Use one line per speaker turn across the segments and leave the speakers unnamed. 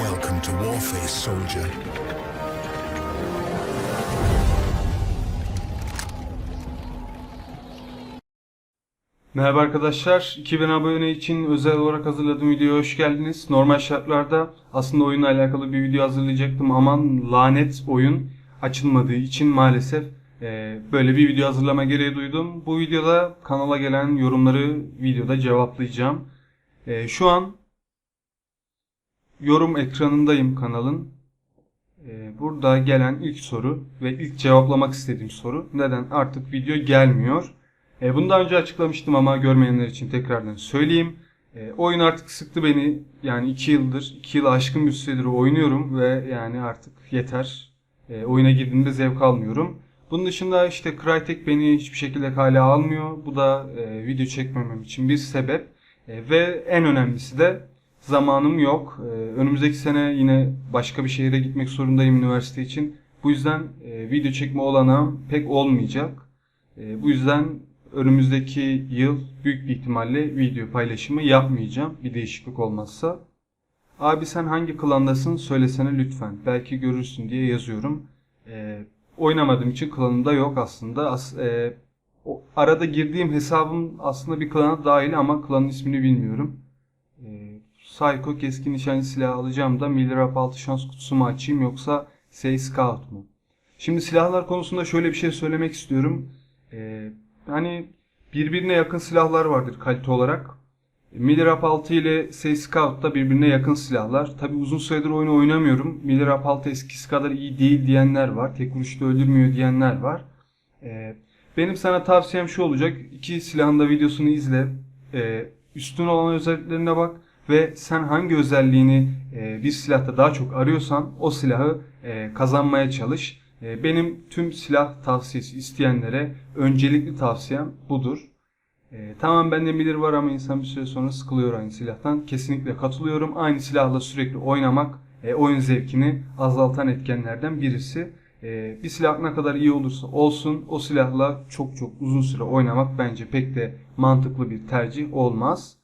Welcome to Warface, soldier.
Merhaba arkadaşlar. 2000 abone için özel olarak hazırladığım videoya hoş geldiniz. Normal şartlarda aslında oyunla alakalı bir video hazırlayacaktım ama lanet oyun açılmadığı için maalesef e, böyle bir video hazırlama gereği duydum. Bu videoda kanala gelen yorumları videoda cevaplayacağım. E, şu an yorum ekranındayım kanalın. E, burada gelen ilk soru ve ilk cevaplamak istediğim soru neden artık video gelmiyor? E, bunu daha önce açıklamıştım ama görmeyenler için tekrardan söyleyeyim. E, oyun artık sıktı beni. Yani 2 yıldır, 2 yıl aşkın bir süredir oynuyorum ve yani artık yeter. Oyuna girdiğimde zevk almıyorum. Bunun dışında işte Crytek beni hiçbir şekilde kale almıyor. Bu da e, video çekmemem için bir sebep. Ve en önemlisi de zamanım yok. E, önümüzdeki sene yine başka bir şehire gitmek zorundayım üniversite için. Bu yüzden e, video çekme olanağım pek olmayacak. E, bu yüzden önümüzdeki yıl büyük bir ihtimalle video paylaşımı yapmayacağım. Bir değişiklik olmazsa. Abi sen hangi klandasın söylesene lütfen. Belki görürsün diye yazıyorum. E, oynamadığım için klanımda yok aslında. As, e, o, arada girdiğim hesabım aslında bir klana dahil ama klanın ismini bilmiyorum. Psycho keskin nişancı silahı alacağım da Milrap 6 şans kutusu mu açayım yoksa Say Scout mu? Şimdi silahlar konusunda şöyle bir şey söylemek istiyorum. Ee, hani birbirine yakın silahlar vardır kalite olarak. Milrap 6 ile Say Scout da birbirine yakın silahlar. Tabi uzun süredir oyunu oynamıyorum. Milrap 6 eskisi kadar iyi değil diyenler var. Tek vuruşta öldürmüyor diyenler var. Ee, benim sana tavsiyem şu olacak. İki silahın da videosunu izle. Ee, üstün olan özelliklerine bak ve sen hangi özelliğini e, bir silahta daha çok arıyorsan o silahı e, kazanmaya çalış. E, benim tüm silah tavsiyesi isteyenlere öncelikli tavsiyem budur. E, tamam bende bilir var ama insan bir süre sonra sıkılıyor aynı silahtan. Kesinlikle katılıyorum. Aynı silahla sürekli oynamak e, oyun zevkini azaltan etkenlerden birisi. E, bir silah ne kadar iyi olursa olsun o silahla çok çok uzun süre oynamak bence pek de mantıklı bir tercih olmaz.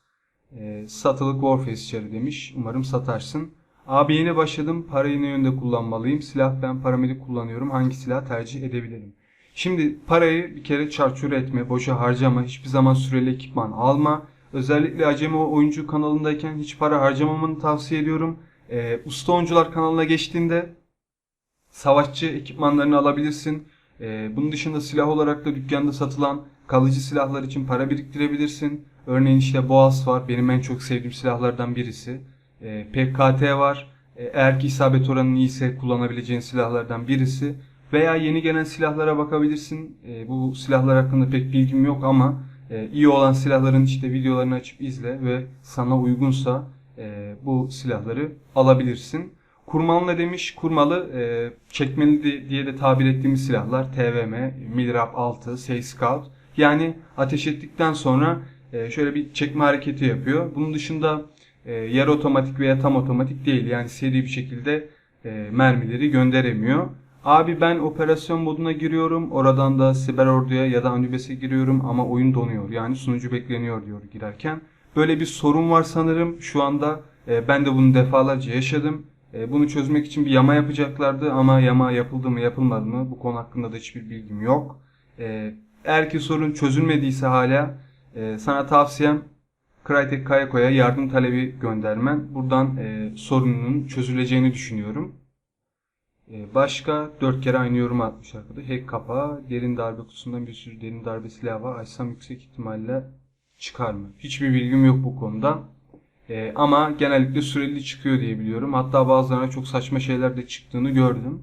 E, satılık Warface içeri demiş. Umarım satarsın. Abi yeni başladım. Parayı ne yönde kullanmalıyım? Silah ben paramedik kullanıyorum. Hangi silah tercih edebilirim? Şimdi parayı bir kere çarçur etme, boşa harcama, hiçbir zaman süreli ekipman alma. Özellikle Acemi Oyuncu kanalındayken hiç para harcamamanı tavsiye ediyorum. Ee, Usta Oyuncular kanalına geçtiğinde savaşçı ekipmanlarını alabilirsin. Ee, bunun dışında silah olarak da dükkanda satılan kalıcı silahlar için para biriktirebilirsin. Örneğin işte Boğaz var. Benim en çok sevdiğim silahlardan birisi. Ee, PKT var. Ee, eğer ki isabet oranın iyiyse kullanabileceğin silahlardan birisi. Veya yeni gelen silahlara bakabilirsin. Ee, bu silahlar hakkında pek bilgim yok ama e, iyi olan silahların işte videolarını açıp izle ve sana uygunsa e, bu silahları alabilirsin. Kurmalı ne demiş? Kurmalı e, çekmeli diye de tabir ettiğimiz silahlar TVM, Milrap 6, Say Scout. Yani ateş ettikten sonra e, şöyle bir çekme hareketi yapıyor. Bunun dışında e, yarı otomatik veya tam otomatik değil. Yani seri bir şekilde e, mermileri gönderemiyor. Abi ben operasyon moduna giriyorum. Oradan da siber orduya ya da Anubis'e giriyorum ama oyun donuyor. Yani sunucu bekleniyor diyor girerken. Böyle bir sorun var sanırım. Şu anda e, ben de bunu defalarca yaşadım. E, bunu çözmek için bir yama yapacaklardı ama yama yapıldı mı yapılmadı mı bu konu hakkında da hiçbir bilgim yok. E, eğer ki sorun çözülmediyse hala e, sana tavsiyem Crytek Kayako'ya yardım talebi göndermen. Buradan e, sorunun çözüleceğini düşünüyorum. E, başka dört kere aynı yorum atmış arkadaş. Hack kapağı, derin darbe kutusundan bir sürü derin darbe silahı var. Açsam yüksek ihtimalle çıkar mı? Hiçbir bilgim yok bu konuda. E, ama genellikle süreli çıkıyor diye biliyorum. Hatta bazılarına çok saçma şeyler de çıktığını gördüm.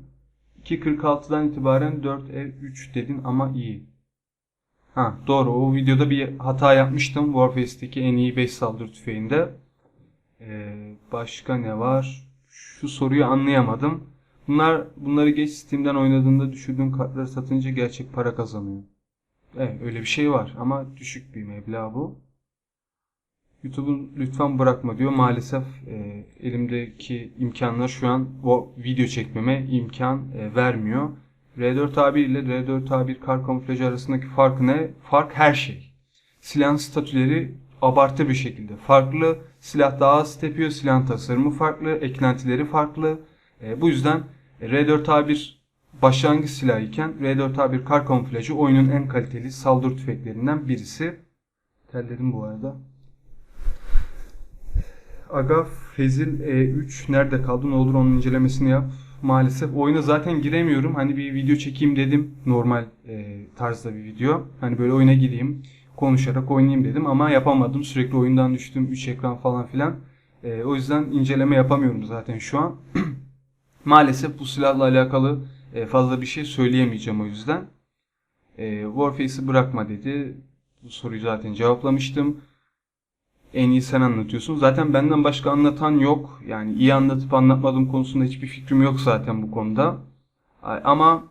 2.46'dan itibaren 4E3 dedin ama iyi. Ha doğru o videoda bir hata yapmıştım Warface'deki en iyi 5 saldırı tüfeğinde. Ee, başka ne var? Şu soruyu anlayamadım. Bunlar bunları geç Steam'den oynadığında düşürdüğün kartları satınca gerçek para kazanıyor. Evet öyle bir şey var ama düşük bir meblağ bu. YouTube'u lütfen bırakma diyor. Maalesef e, elimdeki imkanlar şu an o video çekmeme imkan e, vermiyor. R4A1 ile R4A1 kar kamuflajı arasındaki fark ne? Fark her şey. Silahın statüleri abartı bir şekilde farklı. Silah daha az tepiyor. Silahın tasarımı farklı. Eklentileri farklı. E, bu yüzden R4A1 başlangıç silahı iken R4A1 kar kamuflajı oyunun en kaliteli saldırı tüfeklerinden birisi. Terledim bu arada. Aga Fezil E3 nerede kaldı ne olur onun incelemesini yap. Maalesef oyuna zaten giremiyorum. Hani bir video çekeyim dedim. Normal e, tarzda bir video. Hani böyle oyuna gireyim. Konuşarak oynayayım dedim ama yapamadım. Sürekli oyundan düştüm. 3 ekran falan filan. E, o yüzden inceleme yapamıyorum zaten şu an. Maalesef bu silahla alakalı e, fazla bir şey söyleyemeyeceğim o yüzden. E, Warface'i bırakma dedi. Bu soruyu zaten cevaplamıştım. En iyi sen anlatıyorsun. Zaten benden başka anlatan yok. Yani iyi anlatıp anlatmadığım konusunda hiçbir fikrim yok zaten bu konuda. Ama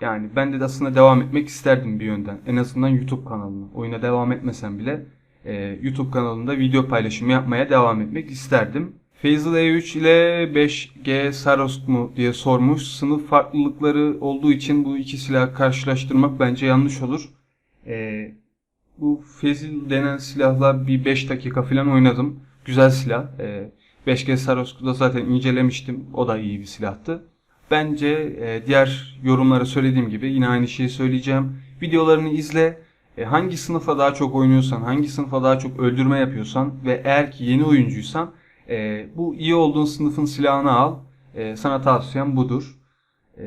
yani ben de aslında devam etmek isterdim bir yönden. En azından YouTube kanalına. Oyuna devam etmesem bile e, YouTube kanalında video paylaşımı yapmaya devam etmek isterdim. Faisal E3 ile 5G Sarosk mu diye sormuş. Sınıf farklılıkları olduğu için bu iki silahı karşılaştırmak bence yanlış olur. Eee bu Fezil denen silahla bir 5 dakika falan oynadım. Güzel silah. Ee, 5G Sarosk'u zaten incelemiştim. O da iyi bir silahtı. Bence e, diğer yorumlara söylediğim gibi yine aynı şeyi söyleyeceğim. Videolarını izle. E, hangi sınıfa daha çok oynuyorsan, hangi sınıfa daha çok öldürme yapıyorsan ve eğer ki yeni oyuncuysan e, bu iyi olduğun sınıfın silahını al. E, sana tavsiyem budur. E,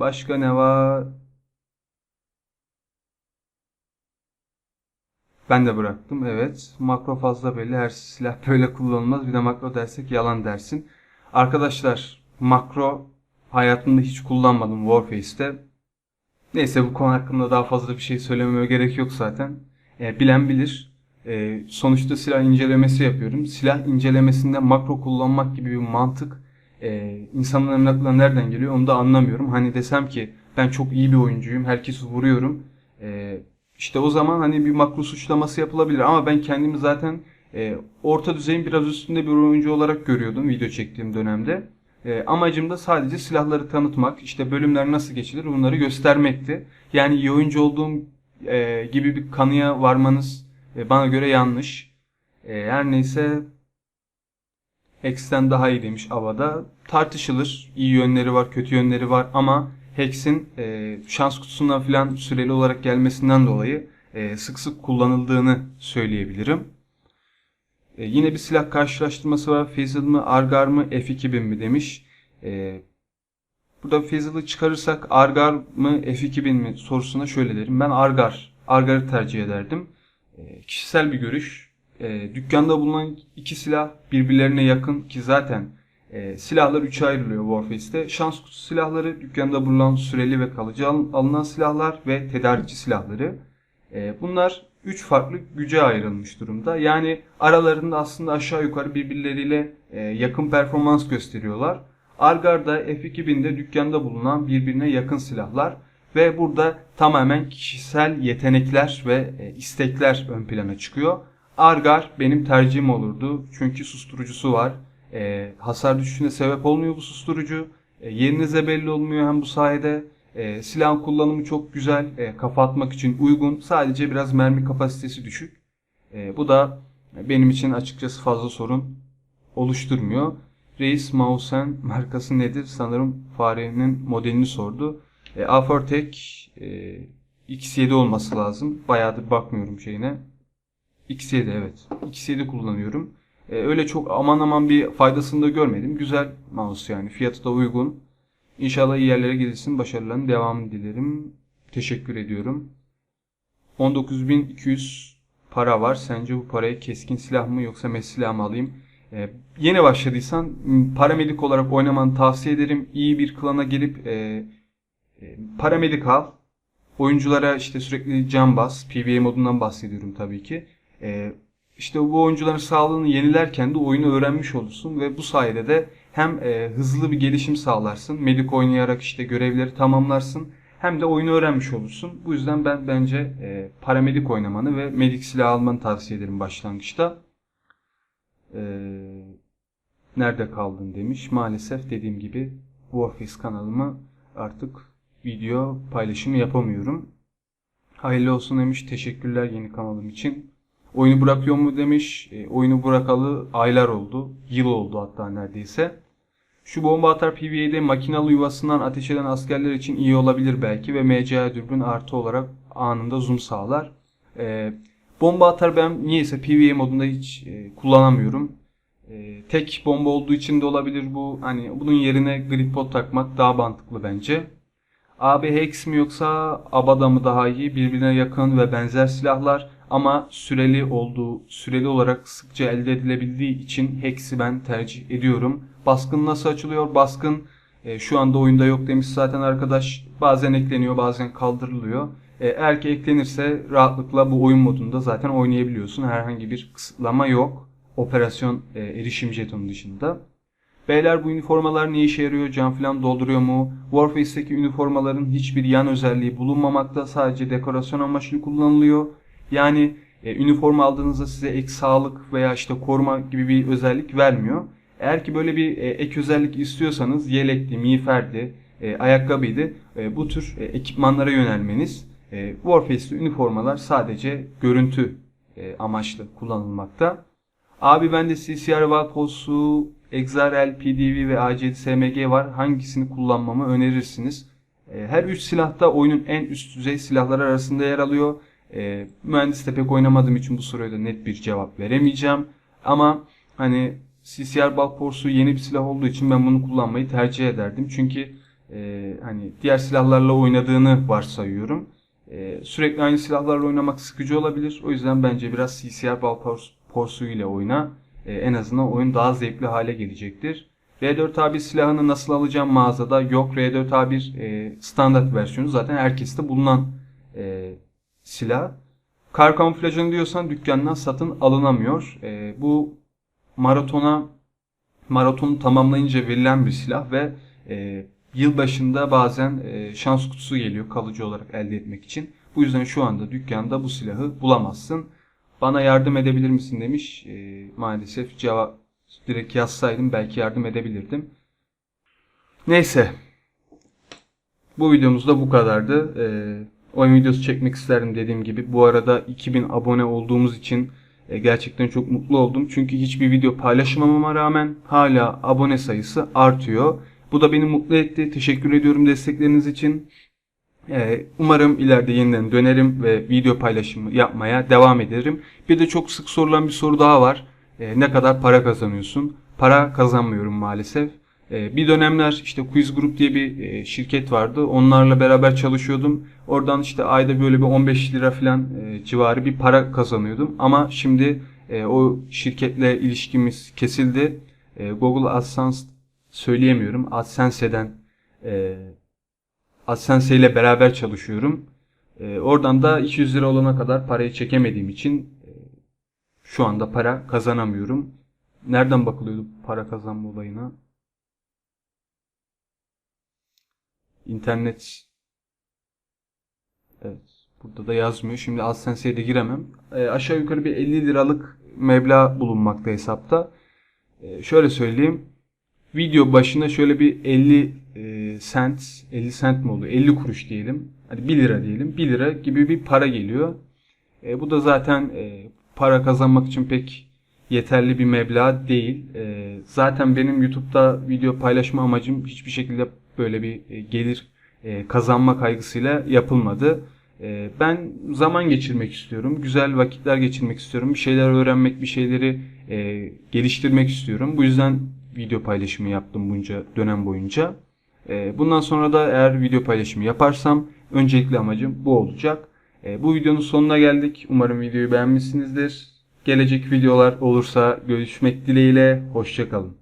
başka ne var? Ben de bıraktım evet. Makro fazla belli. Her silah böyle kullanılmaz. Bir de makro dersek yalan dersin. Arkadaşlar makro hayatımda hiç kullanmadım Warface'te. Neyse bu konu hakkında daha fazla bir şey söylememe gerek yok zaten. E, bilen bilir. E, sonuçta silah incelemesi yapıyorum. Silah incelemesinde makro kullanmak gibi bir mantık e, insanların aklına nereden geliyor onu da anlamıyorum. Hani desem ki ben çok iyi bir oyuncuyum, herkesi vuruyorum. E, işte o zaman hani bir makro suçlaması yapılabilir ama ben kendimi zaten e, orta düzeyin biraz üstünde bir oyuncu olarak görüyordum video çektiğim dönemde. E, amacım da sadece silahları tanıtmak, işte bölümler nasıl geçilir bunları göstermekti. Yani iyi oyuncu olduğum e, gibi bir kanıya varmanız e, bana göre yanlış. E, her neyse X'ten daha iyi demiş Ava'da. Tartışılır. İyi yönleri var, kötü yönleri var ama Hex'in e, şans kutusundan filan süreli olarak gelmesinden dolayı e, sık sık kullanıldığını söyleyebilirim. E, yine bir silah karşılaştırması var. Fizzle mı, Argar mı, F2000 mi demiş. E, burada Fizzle'ı çıkarırsak Argar mı, F2000 mi sorusuna şöyle derim. Ben Argar, Argar'ı tercih ederdim. E, kişisel bir görüş. E, dükkanda bulunan iki silah birbirlerine yakın ki zaten e, silahlar üçe ayrılıyor Warface'te. Şans kutusu silahları, dükkanda bulunan süreli ve kalıcı alınan silahlar ve tedarikçi silahları. E, bunlar üç farklı güce ayrılmış durumda. Yani aralarında aslında aşağı yukarı birbirleriyle e, yakın performans gösteriyorlar. Argar'da F2000'de dükkanda bulunan birbirine yakın silahlar ve burada tamamen kişisel yetenekler ve e, istekler ön plana çıkıyor. Argar benim tercihim olurdu çünkü susturucusu var e, hasar düşüşüne sebep olmuyor bu susturucu. E, yerinize belli olmuyor hem bu sayede. E, silahın kullanımı çok güzel. E, kafa atmak için uygun. Sadece biraz mermi kapasitesi düşük. E, bu da benim için açıkçası fazla sorun oluşturmuyor. Reis Mausen markası nedir? Sanırım farenin modelini sordu. E, Afortek e, X7 olması lazım. Bayağıdır bakmıyorum şeyine. X7 evet. X7 kullanıyorum. E, öyle çok aman aman bir faydasını da görmedim. Güzel mouse yani. Fiyatı da uygun. İnşallah iyi yerlere gelirsin. Başarıların devamını dilerim. Teşekkür ediyorum. 19.200 para var. Sence bu parayı keskin silah mı yoksa mes silah mı alayım? Ee, yeni başladıysan paramedik olarak oynamanı tavsiye ederim. İyi bir klana gelip e, e, paramedik al. Oyunculara işte sürekli can bas. PvE modundan bahsediyorum tabii ki. E, işte bu oyuncuların sağlığını yenilerken de oyunu öğrenmiş olursun ve bu sayede de hem e, hızlı bir gelişim sağlarsın. Medik oynayarak işte görevleri tamamlarsın. Hem de oyunu öğrenmiş olursun. Bu yüzden ben bence e, paramedik oynamanı ve medik silah almanı tavsiye ederim başlangıçta. E, nerede kaldın demiş. Maalesef dediğim gibi Warface kanalımı artık video paylaşımı yapamıyorum. Hayırlı olsun demiş. Teşekkürler yeni kanalım için. Oyunu bırakıyor mu demiş. E, oyunu bırakalı aylar oldu. Yıl oldu hatta neredeyse. Şu bomba atar PvE'de makinalı yuvasından ateş eden askerler için iyi olabilir belki ve MCA dürbün artı olarak anında zoom sağlar. E, bomba atar ben niyeyse PvE modunda hiç e, kullanamıyorum. E, tek bomba olduğu için de olabilir bu. Hani bunun yerine grip pot takmak daha mantıklı bence. AB Hex mi yoksa Abada mı daha iyi? Birbirine yakın ve benzer silahlar ama süreli olduğu, süreli olarak sıkça elde edilebildiği için Hex'i ben tercih ediyorum. Baskın nasıl açılıyor? Baskın e, şu anda oyunda yok demiş zaten arkadaş. Bazen ekleniyor, bazen kaldırılıyor. E, eğer ki eklenirse rahatlıkla bu oyun modunda zaten oynayabiliyorsun. Herhangi bir kısıtlama yok. Operasyon e, erişim jetonu dışında. Beyler bu üniformalar ne işe yarıyor? Can falan dolduruyor mu? Warface'teki üniformaların hiçbir yan özelliği bulunmamakta. Sadece dekorasyon amaçlı kullanılıyor. Yani e, üniforma aldığınızda size ek sağlık veya işte koruma gibi bir özellik vermiyor. Eğer ki böyle bir e, ek özellik istiyorsanız yelekli, miğferdi, e, ayakkabıydı e, bu tür e, ekipmanlara yönelmeniz. E, Warface'li üniformalar sadece görüntü e, amaçlı kullanılmakta. Abi bende CCR Valpos'u, XRL, PDV ve ACD SMG var. Hangisini kullanmamı önerirsiniz? E, Her üç silah da oyunun en üst düzey silahları arasında yer alıyor. E, mühendisle pek oynamadığım için bu soruya da net bir cevap veremeyeceğim. Ama hani CCR Valpos'u yeni bir silah olduğu için ben bunu kullanmayı tercih ederdim. Çünkü e, hani diğer silahlarla oynadığını varsayıyorum. E, sürekli aynı silahlarla oynamak sıkıcı olabilir. O yüzden bence biraz CCR Valporsu ile oyna. E, en azından oyun daha zevkli hale gelecektir. R4A1 silahını nasıl alacağım mağazada? Yok R4A1 e, standart versiyonu zaten herkeste bulunan e, silah. Kar kamuflajını diyorsan dükkandan satın alınamıyor. E, bu maratona maratonu tamamlayınca verilen bir silah ve e, yılbaşında bazen e, şans kutusu geliyor kalıcı olarak elde etmek için. Bu yüzden şu anda dükkanda bu silahı bulamazsın. Bana yardım edebilir misin demiş. E, maalesef cevap direkt yazsaydım belki yardım edebilirdim. Neyse. Bu videomuz da bu kadardı. E, oyun videosu çekmek isterdim dediğim gibi. Bu arada 2000 abone olduğumuz için e, gerçekten çok mutlu oldum. Çünkü hiçbir video paylaşmamama rağmen hala abone sayısı artıyor. Bu da beni mutlu etti. Teşekkür ediyorum destekleriniz için. Ee, Umarım ileride yeniden dönerim ve video paylaşımı yapmaya devam ederim. Bir de çok sık sorulan bir soru daha var. Ee, ne kadar para kazanıyorsun? Para kazanmıyorum maalesef. Ee, Bir dönemler işte Quiz Group diye bir e, şirket vardı. Onlarla beraber çalışıyordum. Oradan işte ayda böyle bir 15 lira falan e, civarı bir para kazanıyordum. Ama şimdi e, o şirketle ilişkimiz kesildi. Google AdSense söyleyemiyorum. AdSense'den AdSense ile beraber çalışıyorum. Oradan da 200 lira olana kadar parayı çekemediğim için şu anda para kazanamıyorum. Nereden bakılıyordu para kazanma olayına? İnternet Evet. Burada da yazmıyor. Şimdi AdSense'ye de giremem. E, aşağı yukarı bir 50 liralık meblağ bulunmakta hesapta. E, şöyle söyleyeyim. Video başına şöyle bir 50 e, cent, 50 cent mi oluyor? 50 kuruş diyelim. Hadi 1 lira diyelim. 1 lira gibi bir para geliyor. E, bu da zaten e, para kazanmak için pek yeterli bir meblağ değil. E, zaten benim YouTube'da video paylaşma amacım hiçbir şekilde böyle bir e, gelir e, kazanma kaygısıyla yapılmadı. E, ben zaman geçirmek istiyorum. Güzel vakitler geçirmek istiyorum. Bir şeyler öğrenmek, bir şeyleri geliştirmek istiyorum. Bu yüzden video paylaşımı yaptım bunca dönem boyunca. Bundan sonra da eğer video paylaşımı yaparsam öncelikli amacım bu olacak. Bu videonun sonuna geldik. Umarım videoyu beğenmişsinizdir. Gelecek videolar olursa görüşmek dileğiyle. Hoşçakalın.